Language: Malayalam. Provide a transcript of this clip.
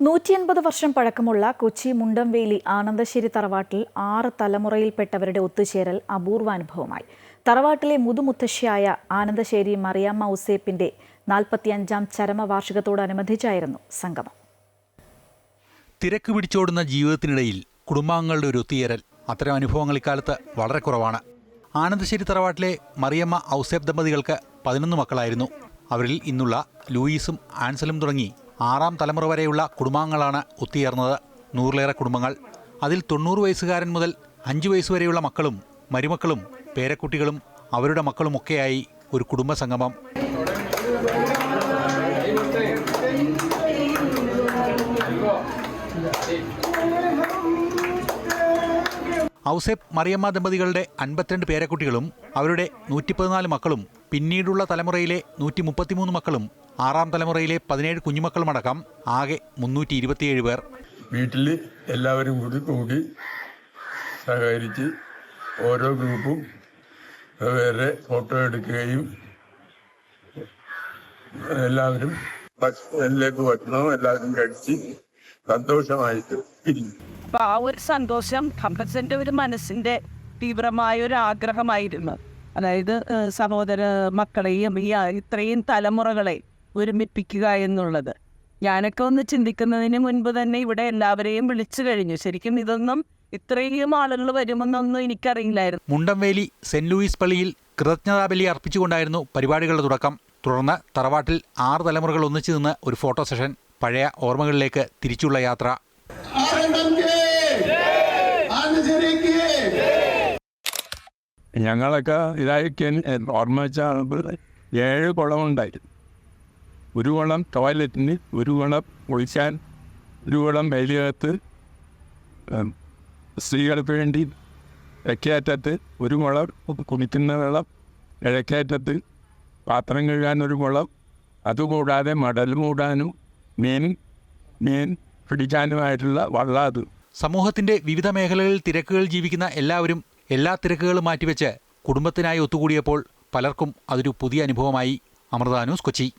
നൂറ്റി അൻപത് വർഷം പഴക്കമുള്ള കൊച്ചി മുണ്ടംവേലി ആനന്ദശ്ശേരി തറവാട്ടിൽ ആറ് തലമുറയിൽപ്പെട്ടവരുടെ ഒത്തുചേരൽ അപൂർവാനുഭവമായി. തറവാട്ടിലെ മുതുമുത്തശ്ശിയായ ആനന്ദശ്ശേരി മറിയാമ്മ ഉസേപ്പിന്റെ നാൽപ്പത്തിയഞ്ചാം ചരമവാർഷികത്തോടനുബന്ധിച്ചായിരുന്നു സംഗമം. തിരക്ക് പിടിച്ചോടുന്ന ജീവിതത്തിനിടയിൽ കുടുംബാംഗങ്ങളുടെ ഒരു ഒത്തുചേരൽ അത്തരം അനുഭവങ്ങൾ ഇക്കാലത്ത് വളരെ കുറവാണ്. ആനന്ദശ്ശേരി തറവാട്ടിലെ മറിയമ്മ ഔസേബ് ദമ്പതികൾക്ക് പതിനൊന്ന് മക്കളായിരുന്നു. അവരിൽ ഇന്നുള്ള ലൂയിസും ആൻസലും തുടങ്ങി ആറാം തലമുറ വരെയുള്ള കുടുംബാംഗങ്ങളാണ് ഒത്തുചേർന്നത് നൂറിലേറെ കുടുംബങ്ങൾ. അതിൽ തൊണ്ണൂറ് വയസ്സുകാരൻ മുതൽ അഞ്ച് വയസ്സ് വരെയുള്ള മക്കളും മരുമക്കളും പേരക്കുട്ടികളും അവരുടെ മക്കളുമൊക്കെയായി ഒരു കുടുംബ സംഗമം. ഔസേപ്പ് മറിയമ്മ ദമ്പതികളുടെ അൻപത്തിരണ്ട് പേരക്കുട്ടികളും അവരുടെ നൂറ്റി പതിനാല് മക്കളും പിന്നീടുള്ള തലമുറയിലെ നൂറ്റി മുപ്പത്തിമൂന്ന് മക്കളും ആറാം തലമുറയിലെ പതിനേഴ് കുഞ്ഞുമക്കളുമടക്കം ആകെ മുന്നൂറ്റി ഇരുപത്തിയേഴ് പേർ. വീട്ടിൽ എല്ലാവരും കൂടി കൂടി സഹകരിച്ച് ഓരോ ഗ്രൂപ്പും വേറെ ഫോട്ടോ എടുക്കുകയും എല്ലാവരും ഭക്ഷണത്തിലേക്ക് ഭക്ഷണവും എല്ലാവരും കഴിച്ച് സന്തോഷമായിട്ട് അപ്പൊ ആ ഒരു സന്തോഷം കമ്പസിന്റെ ഒരു മനസ്സിന്റെ തീവ്രമായ ഒരു ആഗ്രഹമായിരുന്നു അതായത് സഹോദര മക്കളെയും ഈ ഇത്രയും തലമുറകളെ ഒരുമിപ്പിക്കുക എന്നുള്ളത്. ഞാനൊക്കെ ഒന്ന് ചിന്തിക്കുന്നതിന് മുൻപ് തന്നെ ഇവിടെ എല്ലാവരെയും വിളിച്ചു കഴിഞ്ഞു. ശരിക്കും ഇതൊന്നും ഇത്രയും ആളുകൾ വരുമെന്നൊന്നും എനിക്കറിയില്ലായിരുന്നു. മുണ്ടംവേലി സെന്റ് ലൂയിസ് പള്ളിയിൽ കൃതജ്ഞതാബലി അർപ്പിച്ചുകൊണ്ടായിരുന്നു പരിപാടികളുടെ തുടക്കം. തുടർന്ന് തറവാട്ടിൽ ആറ് തലമുറകൾ ഒന്നിച്ചു നിന്ന് ഒരു ഫോട്ടോ സെഷൻ പഴയ ഓർമ്മകളിലേക്ക് തിരിച്ചുള്ള യാത്ര. ഞങ്ങളൊക്കെ ഇതായിരിക്കും ഓർമ്മ വെച്ചാൽ ഏഴ് കുളമുണ്ടായിരുന്നു. ഒരു കുളം ടോയ്ലറ്റിന് ഒരു കുളം ഒഴിക്കാൻ ഒരു കുളം വേലിയകത്ത് സ്ത്രീകൾക്ക് വേണ്ടി തെക്കേറ്റത്ത് ഒരു കുളം കുടിക്കുന്ന വെള്ളം ഇഴക്കയറ്റത്ത് പാത്രം കഴുകാൻ ഒരു കുളം അതുകൂടാതെ മടൽ മൂടാനും മീൻ മീൻ പിടിക്കാനുമായിട്ടുള്ള വള്ളം അത്. സമൂഹത്തിന്റെ വിവിധ മേഖലകളിൽ തിരക്കുകൾ ജീവിക്കുന്ന എല്ലാവരും എല്ലാ തിരക്കുകളും മാറ്റിവെച്ച് കുടുംബത്തിനായി ഒത്തുകൂടിയപ്പോൾ പലർക്കും അതൊരു പുതിയ അനുഭവമായി. അമൃത ന്യൂസ് കൊച്ചി.